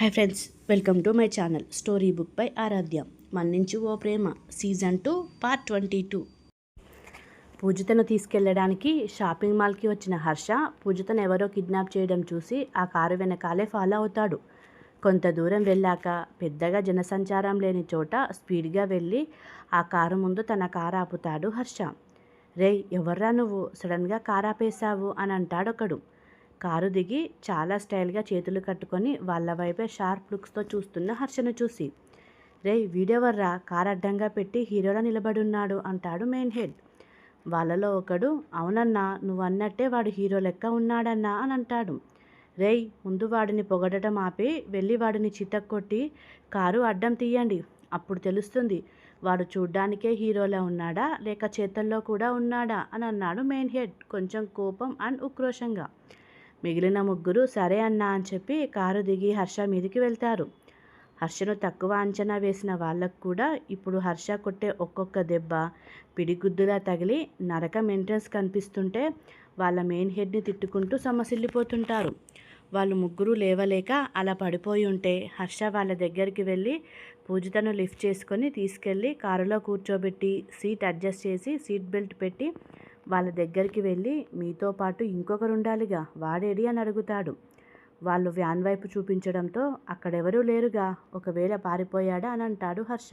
Hi friends welcome to my channel. Story book by Aradhya. మన్నించు ఓ ప్రేమ. Season two part twenty two. పూజితను తీసుకెళ్ళడానికి shopping మాల్కి వచ్చిన హర్ష పూజితను ఎవరో కిడ్నాప్ చేయడం చూసి ఆ కారు వెనకాలే ఫాలో అవుతాడు. కొంత దూరం వెళ్ళాక పెద్దగా జనసంచారం లేని చోట స్పీడ్గా వెళ్ళి ఆ కారు ముందు తన కారు ఆపుతాడు హర్ష. రేయ్ ఎవర్రా నువ్వు? సడన్గా కారు ఆపేశావు అని అంటాడు ఒకడు కారు దిగి చాలా స్టైల్గా చేతులు కట్టుకొని వాళ్ళ వైపే షార్ప్ లుక్స్తో చూస్తున్న హర్షను చూసి రే వీడెవర్రా? కారు అడ్డంగా పెట్టి హీరోలా నిలబడున్నాడు అంటాడు మెయిన్ హెడ్. వాళ్ళలో ఒకడు అవునన్నా నువ్వు అన్నట్టే వాడు హీరో లెక్క ఉన్నాడన్నా అని అంటాడు. రేయ్ ముందు వాడిని పొగడటం ఆపి వెళ్ళి వాడిని చితక్కొట్టి కారు అడ్డం తీయండి. అప్పుడు తెలుస్తుంది వాడు చూడ్డానికే హీరోలా ఉన్నాడా లేక చేతల్లో కూడా ఉన్నాడా అని అన్నాడు మెయిన్ హెడ్ కొంచెం కోపం అండ్ ఉక్రోషంగా. మిగిలిన ముగ్గురు సరే అన్నా అని చెప్పి కారు దిగి హర్ష మీదికి వెళ్తారు. హర్షను తక్కువ అంచనా వేసిన వాళ్ళకు కూడా ఇప్పుడు హర్ష కొట్టే ఒక్కొక్క దెబ్బ పిడిగుద్దులా తగిలి నరకం ఎంట్రన్స్ కనిపిస్తుంటే వాళ్ళ మెయిన్ హెడ్ని తిట్టుకుంటూ సమసిల్లిపోతుంటారు. వాళ్ళు ముగ్గురు లేవలేక అలా పడిపోయి ఉంటే హర్ష వాళ్ళ దగ్గరికి వెళ్ళి పూజితను లిఫ్ట్ చేసుకొని తీసుకెళ్ళి కారులో కూర్చోబెట్టి సీట్ అడ్జస్ట్ చేసి సీట్ బెల్ట్ పెట్టి వాళ్ళ దగ్గరికి వెళ్ళి మీతో పాటు ఇంకొకరు ఉండాలిగా వాడేడి అని అడుగుతాడు. వాళ్ళు వ్యాన్ వైపు చూపించడంతో అక్కడెవరూ లేరుగా ఒకవేళ పారిపోయాడా అని అంటాడు హర్ష.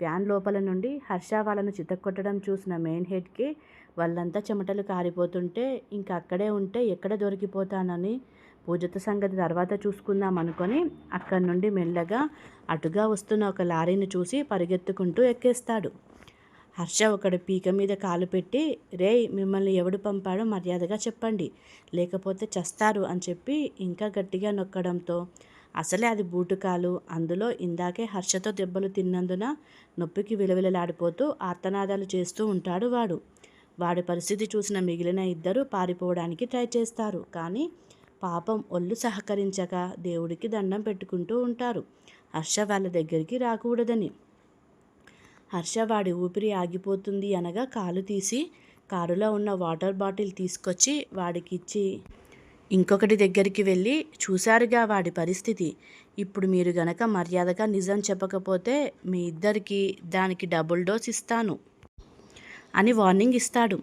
వ్యాన్ లోపల నుండి హర్ష వాళ్ళను చితక్కొట్టడం చూసిన మెయిన్ హెడ్కి వాళ్ళంతా చెమటలు కారిపోతుంటే ఇంక అక్కడే ఉంటే ఎక్కడ దొరికిపోతానని పూజత సంగతి తర్వాత చూసుకుందాం అనుకొని అక్కడి నుండి మెల్లగా అటుగా వస్తున్న ఒక లారీని చూసి పరిగెత్తుకుంటూ ఎక్కేస్తాడు. హర్ష ఒకడు పీక మీద కాలు పెట్టి రే మిమ్మల్ని ఎవడు పంపాడో మర్యాదగా చెప్పండి. లేకపోతే చస్తారు అని చెప్పి ఇంకా గట్టిగా నొక్కడంతో అసలే అది బూటుకాలు అందులో ఇందాకే హర్షతో దెబ్బలు తిన్నందున నొప్పికి విలవిలలాడిపోతూ ఆర్తనాదాలు చేస్తూ ఉంటాడు వాడు. వాడి పరిస్థితి చూసిన మిగిలిన ఇద్దరు పారిపోవడానికి ట్రై చేస్తారు. కానీ పాపం ఒళ్ళు సహకరించక దేవుడికి దండం పెట్టుకుంటూ ఉంటారు. హర్ష వాళ్ళ దగ్గరికి రాకూడదని. హర్ష వాడి ఊపిరి ఆగిపోతుంది అనగా కాలు తీసి కారులో ఉన్న వాటర్ బాటిల్ తీసుకొచ్చి వాడికి ఇచ్చి ఇంకొకటి దగ్గరికి వెళ్ళి చూశారుగా వాడి పరిస్థితి. ఇప్పుడు మీరు గనక మర్యాదగా నిజం చెప్పకపోతే మీ ఇద్దరికి దానికి డబుల్ డోస్ ఇస్తాను అని వార్నింగ్ ఇస్తాడు.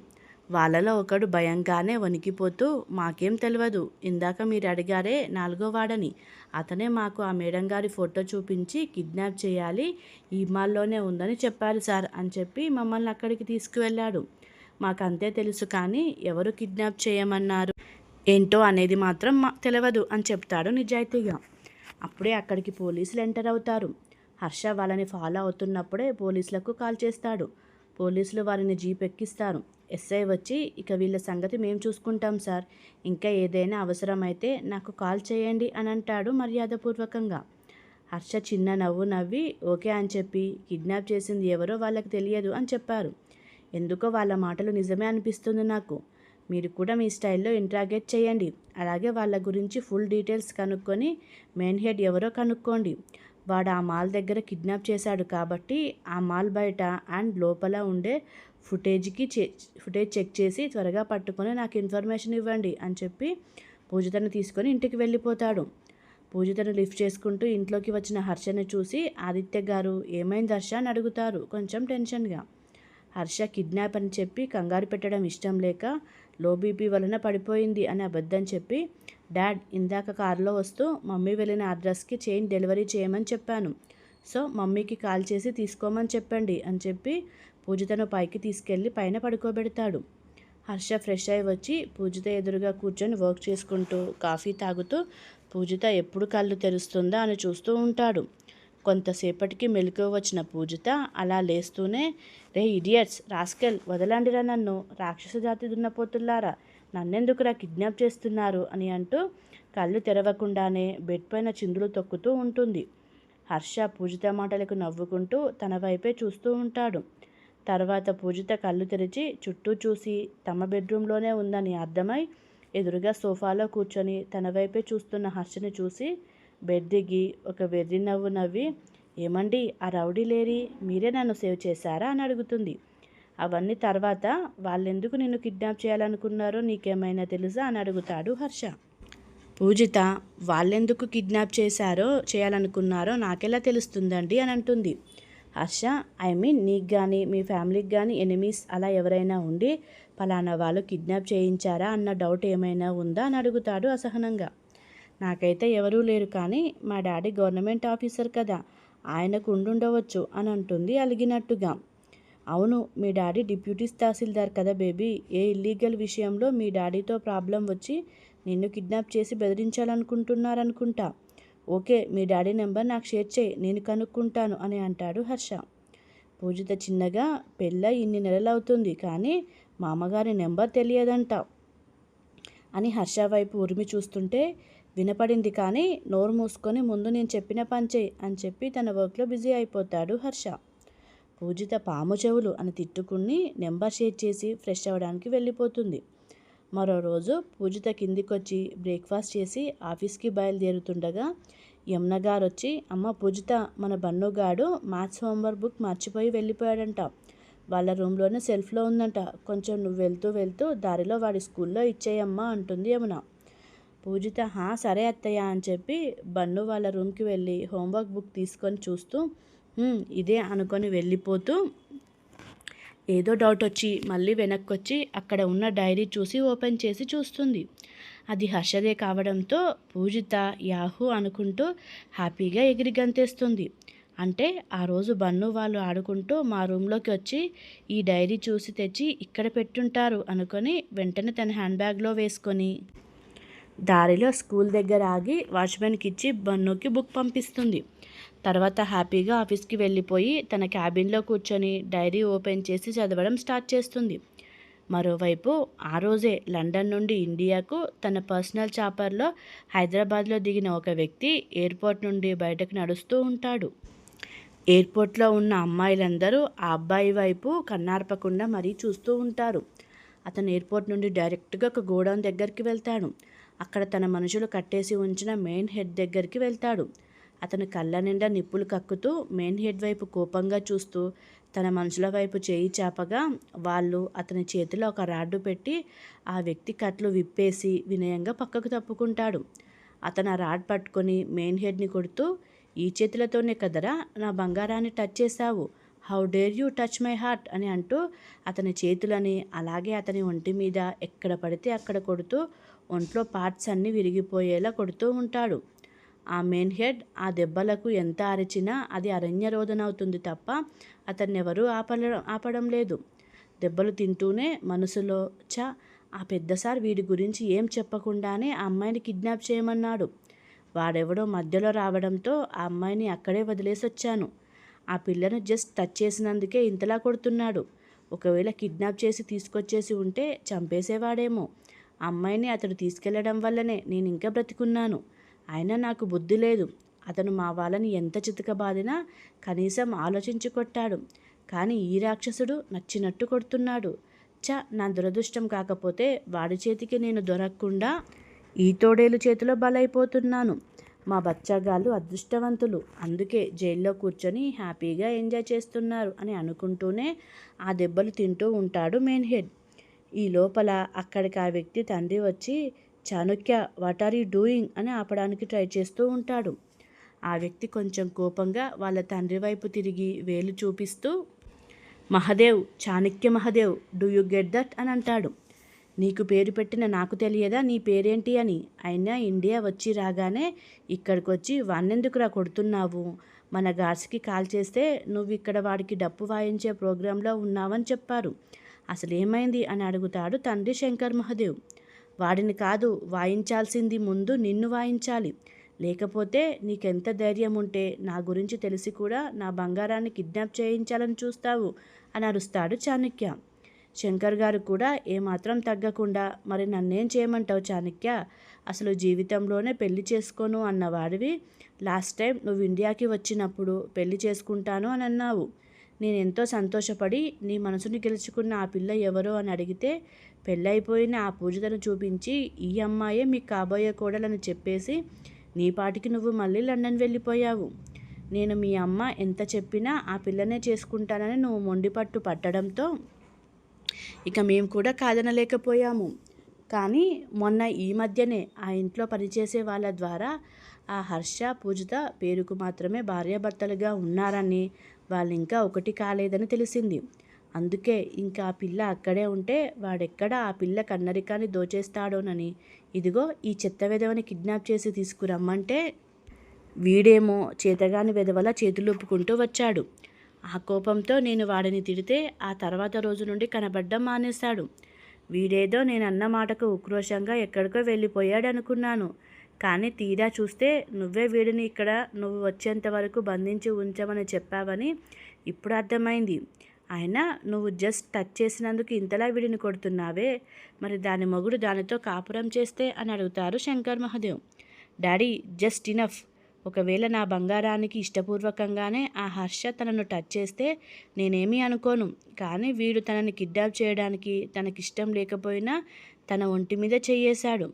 వాళ్ళలో ఒకడు భయంగానే వణికిపోతూ మాకేం తెలియదు ఇందాక మీరు అడిగారే నాలుగో వాడని. అతనే మాకు ఆ మేడం గారి ఫోటో చూపించి కిడ్నాప్ చేయాలి ఈ మాల్లోనే ఉందని చెప్పారు సార్ అని చెప్పి మమ్మల్ని అక్కడికి తీసుకువెళ్ళాడు. మాకు అంతే తెలుసు కానీ ఎవరు కిడ్నాప్ చేయమన్నారు? ఏంటో అనేది మాత్రం మా తెలియదు అని చెప్తాడు నిజాయితీగా. అప్పుడే అక్కడికి పోలీసులు ఎంటర్ అవుతారు. హర్ష వాళ్ళని ఫాలో అవుతున్నప్పుడే పోలీసులకు కాల్ చేస్తాడు. పోలీసులు వారిని జీప్ ఎక్కిస్తారు ఎస్ఐ వచ్చి ఇక వీళ్ళ సంగతి మేము చూసుకుంటాం సార్. ఇంకా ఏదైనా అవసరమైతే నాకు కాల్ చేయండి అని అంటాడు మర్యాదపూర్వకంగా. హర్ష చిన్న నవ్వు నవ్వి ఓకే అని చెప్పి కిడ్నాప్ చేసింది ఎవరో వాళ్ళకి తెలియదు అని చెప్పారు. ఎందుకో వాళ్ళ మాటలు నిజమే అనిపిస్తుంది నాకు. మీరు కూడా మీ స్టైల్లో ఇంట్రాగేట్ చేయండి. అలాగే వాళ్ళ గురించి ఫుల్ డీటెయిల్స్ కనుక్కొని మెయిన్ హెడ్ ఎవరో కనుక్కోండి. వాడు ఆ మాల్ దగ్గర కిడ్నాప్ చేశాడు కాబట్టి ఆ మాల్ బయట అండ్ లోపల ఉండే ఫుటేజ్కి చే ఫుటేజ్ చెక్ చేసి త్వరగా పట్టుకొని నాకు ఇన్ఫర్మేషన్ ఇవ్వండి అని చెప్పి పూజితను తీసుకొని ఇంటికి వెళ్ళిపోతాడు. పూజితను లిఫ్ట్ చేసుకుంటూ ఇంట్లోకి వచ్చిన హర్షని చూసి ఆదిత్య గారు ఏమైంది హర్ష? అని అడుగుతారు కొంచెం టెన్షన్గా. హర్ష కిడ్నాప్ అని చెప్పి కంగారు పెట్టడం ఇష్టం లేక లో బీపీ వలన పడిపోయింది అని అబద్ధం చెప్పి డాడ్ ఇందాక కారులో వస్తూ మమ్మీ వెళ్ళిన అడ్రస్కి చైన్ డెలివరీ చేయమని చెప్పాను. సో మమ్మీకి కాల్ చేసి తీసుకోమని చెప్పండి అని చెప్పి పూజితను పైకి తీసుకెళ్ళి పైన పడుకోబెడతాడు. హర్ష ఫ్రెష్ అయి వచ్చి పూజిత ఎదురుగా కూర్చొని వర్క్ చేసుకుంటూ కాఫీ తాగుతూ పూజిత ఎప్పుడు కళ్ళు తెరుస్తుందా అని చూస్తూ ఉంటాడు. కొంతసేపటికి మెలకు వచ్చిన పూజిత అలా లేస్తూనే రే ఇడియట్స్ రాస్కెల్ వదలండిరా నన్ను. రాక్షస జాతి దున్నపోతుల్లారా. నన్నెందుకురా కిడ్నాప్ చేస్తున్నారు? అని అంటూ కళ్ళు తెరవకుండానే బెడ్ పైన చిందులు తొక్కుతూ ఉంటుంది. హర్ష పూజిత మాటలకు నవ్వుకుంటూ తన వైపే చూస్తూ ఉంటాడు. తర్వాత పూజిత కళ్ళు తెరిచి చుట్టూ చూసి తమ బెడ్రూమ్లోనే ఉందని అర్థమై ఎదురుగా సోఫాలో కూర్చొని తన వైపే చూస్తున్న హర్షని చూసి బెడ్ దిగి ఒక వెర్రి నవ్వు నవ్వి ఏమండి ఆ రౌడీ లేరి మీరే నన్ను సేవ్ చేశారా? అని అడుగుతుంది. అవన్నీ తర్వాత వాళ్ళెందుకు నిన్ను కిడ్నాప్ చేయాలనుకున్నారో నీకేమైనా తెలుసా? అని అడుగుతాడు హర్ష. పూజిత వాళ్ళెందుకు కిడ్నాప్ చేశారో చేయాలనుకున్నారో నాకెలా తెలుస్తుందండి? అని అంటుంది. హర్ష ఐ మీన్ నీకు కానీ మీ ఫ్యామిలీకి కానీ ఎనిమీస్ అలా ఎవరైనా ఉండి పలానా వాళ్ళు కిడ్నాప్ చేయించారా అన్న డౌట్ ఏమైనా ఉందా అని అడుగుతాడు అసహనంగా. నాకైతే ఎవరూ లేరు కానీ మా డాడీ గవర్నమెంట్ ఆఫీసర్ కదా ఆయనకు ఉండుండవచ్చు అని అంటుంది అలిగినట్టుగా. అవును మీ డాడీ డిప్యూటీ తహసీల్దార్ కదా బేబీ ఏ ఇల్లీగల్ విషయంలో మీ డాడీతో ప్రాబ్లం వచ్చి నిన్ను కిడ్నాప్ చేసి బెదిరించాలనుకుంటున్నారనుకుంటా. ఓకే మీ డాడీ నెంబర్ నాకు షేర్ చేయి నేను కనుక్కుంటాను అని అంటాడు హర్ష. పూజిత చిన్నగా పెళ్ళ ఇన్ని నెలలు అవుతుంది కానీ మామగారి నెంబర్ తెలియదంట అని హర్ష వైపు ఉరిమి చూస్తుంటే వినపడింది కానీ నోరు మూసుకొని ముందు నేను చెప్పిన పని చేయి అని చెప్పి తన వర్క్లో బిజీ అయిపోతాడు హర్ష. పూజిత పాము చెవులు అని తిట్టుకుని నెంబర్ షేర్ చేసి ఫ్రెష్ అవ్వడానికి వెళ్ళిపోతుంది. మరో రోజు పూజిత కిందికొచ్చి బ్రేక్ఫాస్ట్ చేసి ఆఫీస్కి బయలుదేరుతుండగా యమున గారు వచ్చి అమ్మ పూజిత మన బన్నుగాడు మ్యాథ్స్ హోంవర్క్ బుక్ మర్చిపోయి వెళ్ళిపోయాడంట. వాళ్ళ రూమ్లోనే సెల్ఫ్లో ఉందంట. కొంచెం నువ్వు వెళ్తూ వెళ్తూ దారిలో వాడి స్కూల్లో ఇచ్చేయమ్మా అంటుంది యమున. పూజిత హా సరే అత్తయ్య అని చెప్పి బన్ను వాళ్ళ రూమ్కి వెళ్ళి హోంవర్క్ బుక్ తీసుకొని చూస్తూ ఇదే అనుకొని వెళ్ళిపోతూ ఏదో డౌట్ వచ్చి మళ్ళీ వెనక్కి వచ్చి అక్కడ ఉన్న డైరీ చూసి ఓపెన్ చేసి చూస్తుంది. అది హర్షదే కావడంతో పూజిత యాహూ అనుకుంటూ హ్యాపీగా ఎగిరి గంతేస్తుంది. అంటే ఆ రోజు బన్ను వాళ్ళు ఆడుకుంటూ మా రూమ్లోకి వచ్చి ఈ డైరీ చూసి తెచ్చి ఇక్కడ పెట్టుంటారు అనుకొని వెంటనే తన హ్యాండ్ బ్యాగ్లో వేసుకొని దారిలో స్కూల్ దగ్గర ఆగి వాచ్మెన్కి ఇచ్చి బన్నుకి బుక్ పంపిస్తుంది. తర్వాత హ్యాపీగా ఆఫీస్కి వెళ్ళిపోయి తన క్యాబిన్లో కూర్చొని డైరీ ఓపెన్ చేసి చదవడం స్టార్ట్ చేస్తుంది. మరోవైపు ఆ రోజే లండన్ నుండి ఇండియాకు తన పర్సనల్ చాపర్లో హైదరాబాద్లో దిగిన ఒక వ్యక్తి ఎయిర్పోర్ట్ నుండి బయటకు నడుస్తూ ఉంటాడు. ఎయిర్పోర్ట్లో ఉన్న అమ్మాయిలందరూ ఆ అబ్బాయి వైపు కన్నార్పకుండా మరీ చూస్తూ ఉంటారు. అతను ఎయిర్పోర్ట్ నుండి డైరెక్ట్గా ఒక గోడౌన్ దగ్గరికి వెళ్తాడు. అక్కడ తన మనుషులు కట్టేసి ఉంచిన మెయిన్ హెడ్ దగ్గరికి వెళ్తాడు. అతను కళ్ళ నిండా నిప్పులు కక్కుతూ మెయిన్ హెడ్ వైపు కోపంగా చూస్తూ తన మనుషుల వైపు చేయి చాపగా వాళ్ళు అతని చేతిలో ఒక రాడ్డు పెట్టి ఆ వ్యక్తి కట్లు విప్పేసి వినయంగా పక్కకు తప్పుకుంటాడు. అతను ఆ రాడ్ పట్టుకొని మెయిన్ హెడ్ని కొడుతూ ఈ చేతులతోనే కదరా నా బంగారాన్ని టచ్ చేశావు? How dare you touch my heart? అని అంటూ అతని చేతులని అలాగే అతని ఒంటి మీద ఎక్కడ పడితే అక్కడ కొడుతూ ఒంట్లో పార్ట్స్ అన్నీ విరిగిపోయేలా కొడుతూ ఉంటాడు. ఆ మెయిన్ హెడ్ ఆ దెబ్బలకు ఎంత అరిచినా అది అరణ్యరోధనవుతుంది తప్ప అతన్ని ఎవరూ ఆపడం ఆపడం లేదు. దెబ్బలు తింటూనే మనసులో చ ఆ పెద్ద సార్ వీడి గురించి ఏం చెప్పకుండానే ఆ అమ్మాయిని కిడ్నాప్ చేయమన్నాడు. వాడెవడో మధ్యలో రావడంతో ఆ అమ్మాయిని అక్కడే వదిలేసి వచ్చాను ఆ పిల్లను జస్ట్ టచ్ చేసినందుకే ఇంతలా కొడుతున్నాడు. ఒకవేళ కిడ్నాప్ చేసి తీసుకొచ్చేసి ఉంటే చంపేసేవాడేమో. అమ్మాయిని అతడు తీసుకెళ్ళడం వల్లనే నేను ఇంకా బ్రతికున్నాను. అయినా నాకు బుద్ధి లేదు. అతను మా వాళ్ళని ఎంత చితకబాదినా కనీసం ఆలోచించి కొట్టాడు. కానీ ఈ రాక్షసుడు నచ్చినట్టు కొడుతున్నాడు. చ నా దురదృష్టం కాకపోతే వాడి చేతికి నేను దొరకకుండా ఈ తోడేలు చేతిలో బలైపోతున్నాను. మా బచ్చగాళ్ళు అదృష్టవంతులు. అందుకే జైల్లో కూర్చొని హ్యాపీగా ఎంజాయ్ చేస్తున్నారు అని అనుకుంటూనే ఆ దెబ్బలు తింటూ ఉంటాడు మెయిన్ హెడ్ ఈ లోపల అక్కడికి ఆ వ్యక్తి తండ్రి వచ్చి Chanakya what are you doing అని ఆపడానికి ట్రై చేస్తూ ఉంటాడు. ఆ వ్యక్తి కొంచెం కోపంగా వాళ్ళ తండ్రి వైపు తిరిగి వేలు చూపిస్తూ Mahadev Chanakya Mahadev do you get that అని అంటాడు. నీకు పేరు పెట్టిన నాకు తెలియదా? నీ పేరేంటి అని? అయినా ఇండియా వచ్చి రాగానే ఇక్కడికి వచ్చి వాన్నెందుకురా కొడుతున్నావు? మన గార్డ్స్కి కాల్ చేస్తే నువ్వు ఇక్కడ వాడికి డప్పు వాయించే ప్రోగ్రాంలో ఉన్నావని చెప్పారు. అసలు ఏమైంది అని అడుగుతాడు తండ్రి శంకర్ మహదేవ్. వాడిని కాదు వాయించాల్సింది ముందు నిన్ను వాయించాలి. లేకపోతే నీకెంత ధైర్యం ఉంటే నా గురించి తెలిసి కూడా నా బంగారాన్ని కిడ్నాప్ చేయించాలని చూస్తావు అని అరుస్తాడు చాణక్య. శంకర్ గారు కూడా ఏమాత్రం తగ్గకుండా మరి నన్నేం చేయమంటావు చాణక్య? అసలు జీవితంలోనే పెళ్ళి చేసుకోను అన్నవాడివి. లాస్ట్ టైం నువ్వు ఇండియాకి వచ్చినప్పుడు పెళ్ళి చేసుకుంటాను అని అన్నావు. నేను ఎంతో సంతోషపడి నీ మనసుని గెలుచుకున్న ఆ పిల్ల ఎవరో అని అడిగితే పెళ్ళైపోయిన ఆ పూజితను చూపించి ఈ అమ్మాయే మీకు కాబోయే కోడలని చెప్పేసి నీ పాటికి నువ్వు మళ్ళీ లండన్ వెళ్ళిపోయావు. నేను మీ అమ్మ ఎంత చెప్పినా ఆ పిల్లనే చేసుకుంటానని నువ్వు మొండిపట్టు పట్టడంతో ఇక మేము కూడా కాదనలేకపోయాము. కానీ మొన్న ఈ మధ్యనే ఆ ఇంట్లో పనిచేసే వాళ్ళ ద్వారా ఆ హర్ష పూజిత పేరుకు మాత్రమే భార్యాభర్తలుగా ఉన్నారని వాళ్ళు ఇంకా ఒకటి కాలేదని తెలిసింది. అందుకే ఇంకా ఆ పిల్ల అక్కడే ఉంటే వాడెక్కడ ఆ పిల్ల కన్నరికాన్ని దోచేస్తాడోనని. ఇదిగో ఈ చెత్త విధవని కిడ్నాప్ చేసి తీసుకురమ్మంటే వీడేమో చేతగాని విధవల చేతులొప్పుకుంటూ వచ్చాడు. ఆ కోపంతో నేను వాడిని తిడితే ఆ తర్వాత రోజు నుండి కనబడ్డం మానేశాడు. వీడేదో నేను అన్న మాటకు ఉక్రోషంగా ఎక్కడికో వెళ్ళిపోయాడు అనుకున్నాను కానీ తీరా చూస్తే నువ్వే వీడిని ఇక్కడ నువ్వు వచ్చేంత వరకు బంధించి ఉంచమని చెప్పావని ఇప్పుడు అర్థమైంది. అయినా నువ్వు జస్ట్ టచ్ చేసినందుకు ఇంతలా వీడిని కొడుతున్నావే? మరి దాని మొగుడు దానితో కాపురం చేస్తే అని అడుగుతారు Shankar Mahadev. Daddy just enough. ఒకవేళ నా బంగారానికి ఇష్టపూర్వకంగానే ఆ హర్ష తనను టచ్ చేస్తే నేనేమీ అనుకోను. కానీ వీడు తనని కిడ్నాప్ చేయడానికి తనకిష్టం లేకపోయినా తన ఒంటి మీద చెయ్యేశాడు.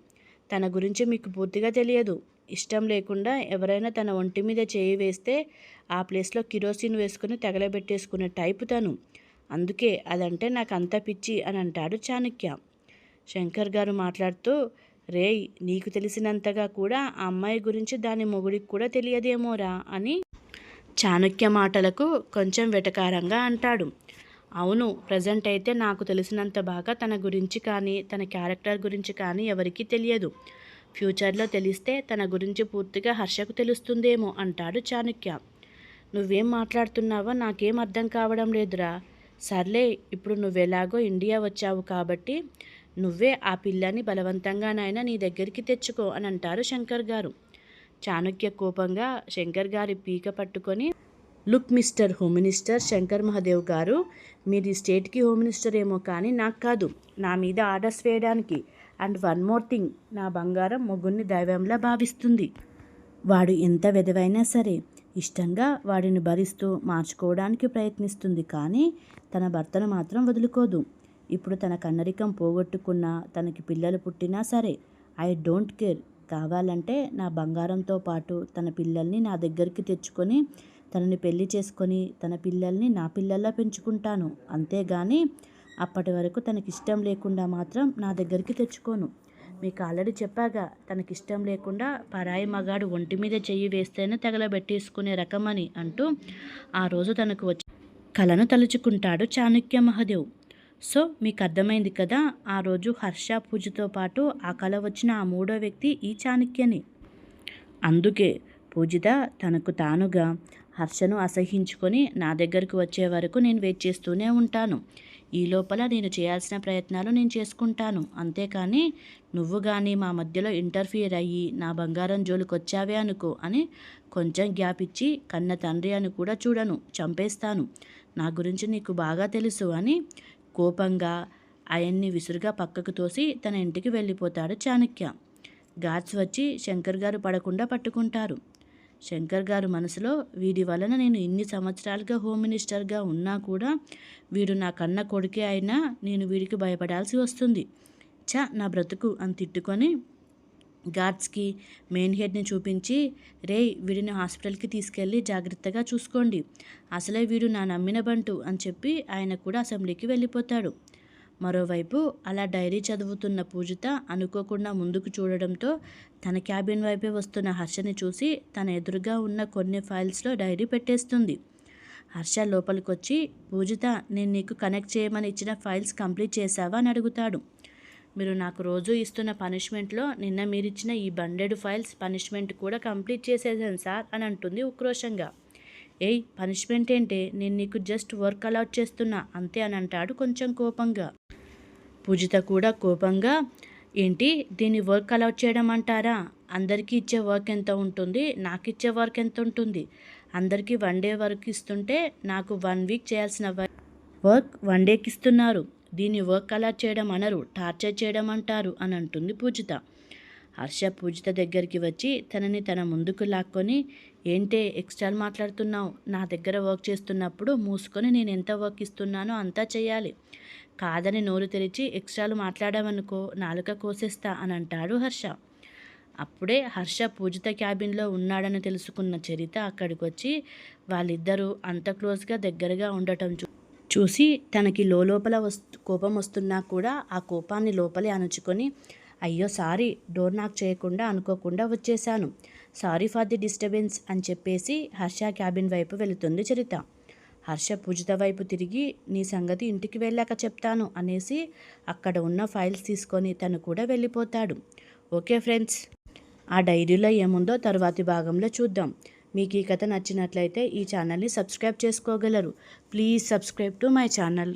తన గురించి మీకు పూర్తిగా తెలియదు. ఇష్టం లేకుండా ఎవరైనా తన ఒంటి మీద చేయి వేస్తే ఆ ప్లేస్లో కిరోసిన్ వేసుకుని తగలబెట్టేసుకునే టైపు తను. అందుకే అదంటే నాకు అంత పిచ్చి అని అంటాడు చాణక్య. శంకర్ గారు మాట్లాడుతూ రేయ్ నీకు తెలిసినంతగా కూడా ఆ అమ్మాయి గురించి దాని మొగుడికి కూడా తెలియదేమోరా అని చాణక్య మాటలకు కొంచెం వెటకారంగా అంటాడు. అవును ప్రజెంట్ అయితే నాకు తెలిసినంత బాగా తన గురించి కానీ తన క్యారెక్టర్ గురించి కానీ ఎవరికీ తెలియదు. ఫ్యూచర్లో తెలిస్తే తన గురించి పూర్తిగా హర్షకు తెలుస్తుందేమో అంటాడు చాణుక్య. నువ్వేం మాట్లాడుతున్నావో నాకేం అర్థం కావడం లేదురా. సర్లే ఇప్పుడు నువ్వెలాగో ఇండియా వచ్చావు కాబట్టి నువ్వే ఆ పిల్లని బలవంతంగానైనా నీ దగ్గరికి తెచ్చుకో అని అంటారు శంకర్ గారు. చాణుక్య కోపంగా శంకర్ గారి పీక పట్టుకొని look mister home minister Shankar Mahadev garu మీరు ఈ స్టేట్కి హోమ్ మినిస్టర్ ఏమో కానీ నాకు కాదు. నా మీద ఆర్డర్స్ వేయడానికి. And one more thing. నా బంగారం మొగ్గుని దైవంలా భావిస్తుంది. వాడు ఎంత వెదవైనా సరే ఇష్టంగా వాడిని భరిస్తూ మార్చుకోవడానికి ప్రయత్నిస్తుంది కానీ తన భర్తను మాత్రం వదులుకోదు. ఇప్పుడు తన కన్నరికం పోగొట్టుకున్నా తనకి పిల్లలు పుట్టినా సరే ఐ డోంట్ కేర్. కావాలంటే నా బంగారంతో పాటు తన పిల్లల్ని నా దగ్గరికి తెచ్చుకొని తనని పెళ్ళి చేసుకొని తన పిల్లల్ని నా పిల్లల్లా పెంచుకుంటాను. అంతేగాని అప్పటి వరకు తనకిష్టం లేకుండా మాత్రం నా దగ్గరికి తెచ్చుకోను. మీకు ఆల్రెడీ చెప్పాగా తనకిష్టం లేకుండా పరాయి మగాడు ఒంటి మీద చెయ్యి వేస్తేనే తగలబెట్టేసుకునే రకమని అంటూ ఆ రోజు తనకు వచ్చి కలను తలుచుకుంటాడు చాణక్య మహాదేవ్. సో మీకు అర్థమైంది కదా ఆ రోజు హర్ష పూజతో పాటు ఆ కళ వచ్చిన ఆ మూడో వ్యక్తి ఈ చాణక్యని. అందుకే పూజిత తనకు తానుగా హర్షను అసహించుకొని నా దగ్గరకు వచ్చే వరకు నేను వెయిట్ చేస్తూనే ఉంటాను. ఈ లోపల నేను చేయాల్సిన ప్రయత్నాలు నేను చేసుకుంటాను. అంతేకాని నువ్వు కానీ మా మధ్యలో ఇంటర్ఫియర్ అయ్యి నా బంగారం జోలికి వచ్చావే అనుకో అని కొంచెం గ్యాప్ ఇచ్చి కన్న తండ్రి అని కూడా చూడను చంపేస్తాను. నా గురించి నీకు బాగా తెలుసు అని కోపంగా ఆయన్ని విసురుగా పక్కకు తోసి తన ఇంటికి వెళ్ళిపోతాడు చాణక్య. గాడ్స్ వచ్చి శంకర్ గారు పడకుండా పట్టుకుంటారు. శంకర్ గారు మనసులో వీడి వలన నేను ఇన్ని సంవత్సరాలుగా హోమ్ మినిస్టర్గా ఉన్నా కూడా వీడు నా కన్న కొడుకే అయినా నేను వీడికి భయపడాల్సి వస్తుంది. చ నా బ్రతుకు అని తిట్టుకొని గార్డ్స్కి మెయిన్ హెడ్ని చూపించి రే వీడిని హాస్పిటల్కి తీసుకెళ్ళి జాగ్రత్తగా చూసుకోండి. అసలే వీడు నా నమ్మిన బంటు అని చెప్పి ఆయన కూడా అసెంబ్లీకి వెళ్ళిపోతాడు. మరోవైపు అలా డైరీ చదువుతున్న పూజిత అనుకోకుండా ముందుకు చూడడంతో తన క్యాబిన్ వైపే వస్తున్న హర్షని చూసి తన ఎదురుగా ఉన్న కొన్ని ఫైల్స్లో డైరీ పెట్టేస్తుంది. హర్ష లోపలికొచ్చి పూజిత నేను నీకు కనెక్ట్ చేయమని ఇచ్చిన ఫైల్స్ కంప్లీట్ చేశావా? అని అడుగుతాడు. మీరు నాకు రోజు ఇస్తున్న పనిష్మెంట్లో నిన్న మీరిచ్చిన ఈ బండెడ్ ఫైల్స్ పనిష్మెంట్ కూడా కంప్లీట్ చేసేసాను సార్ అని అంటుంది ఉక్రోషంగా. ఏయ్ పనిష్మెంట్ ఏంటే? నేను నీకు జస్ట్ వర్క్ అలాట్ చేస్తున్నా అంతే అని అంటాడు కొంచెం కోపంగా. పూజిత కూడా కోపంగా ఏంటి దీన్ని వర్క్ అలాట్ చేయడం అంటారా? అందరికీ ఇచ్చే వర్క్ ఎంత ఉంటుంది? నాకు ఇచ్చే వర్క్ ఎంత ఉంటుంది? అందరికీ వన్ డే వర్క్ ఇస్తుంటే నాకు వన్ వీక్ చేయాల్సిన వర్క్ వన్ డేకి ఇస్తున్నారు. దీన్ని వర్క్ అలా చేయడం అనరు టార్చర్ చేయడం అంటారు అని అంటుంది పూజిత. హర్ష పూజిత దగ్గరికి వచ్చి తనని తన ముందుకు లాక్కొని ఏంటే ఎక్స్ట్రాలు మాట్లాడుతున్నావు? నా దగ్గర వర్క్ చేస్తున్నప్పుడు మూసుకొని నేను ఎంత వర్క్ ఇస్తున్నానో అంతా చేయాలి కాదని నోరు తెరిచి ఎక్స్ట్రాలు మాట్లాడామనుకో నాలుక కోసేస్తా అని అంటాడు హర్ష. అప్పుడే హర్ష పూజిత క్యాబిన్లో ఉన్నాడని తెలుసుకున్న చరిత అక్కడికి వచ్చి వాళ్ళిద్దరూ అంత క్లోజ్గా దగ్గరగా ఉండటం చూ చూసి తనకి లోపల వస్తు కోపం వస్తున్నా కూడా ఆ కోపాన్ని లోపలే అణుచుకొని అయ్యో సారీ డోర్ నాక్ చేయకుండా అనుకోకుండా వచ్చేసాను సారీ ఫర్ ది డిస్టర్బెన్స్ అని చెప్పేసి హర్ష క్యాబిన్ వైపు వెళుతుంది చరిత. హర్ష పూజిత వైపు తిరిగి నీ సంగతి ఇంటికి వెళ్ళాక చెప్తాను అనేసి అక్కడ ఉన్న ఫైల్స్ తీసుకొని తను కూడా వెళ్ళిపోతాడు. ఓకే ఫ్రెండ్స్ ఆ డైరీలో ఏముందో తర్వాతి భాగంలో చూద్దాం. మీకు ఈ కథ నచ్చినట్లయితే ఈ ఛానల్ని సబ్స్క్రైబ్ చేసుకోగలరు. Please subscribe to my channel.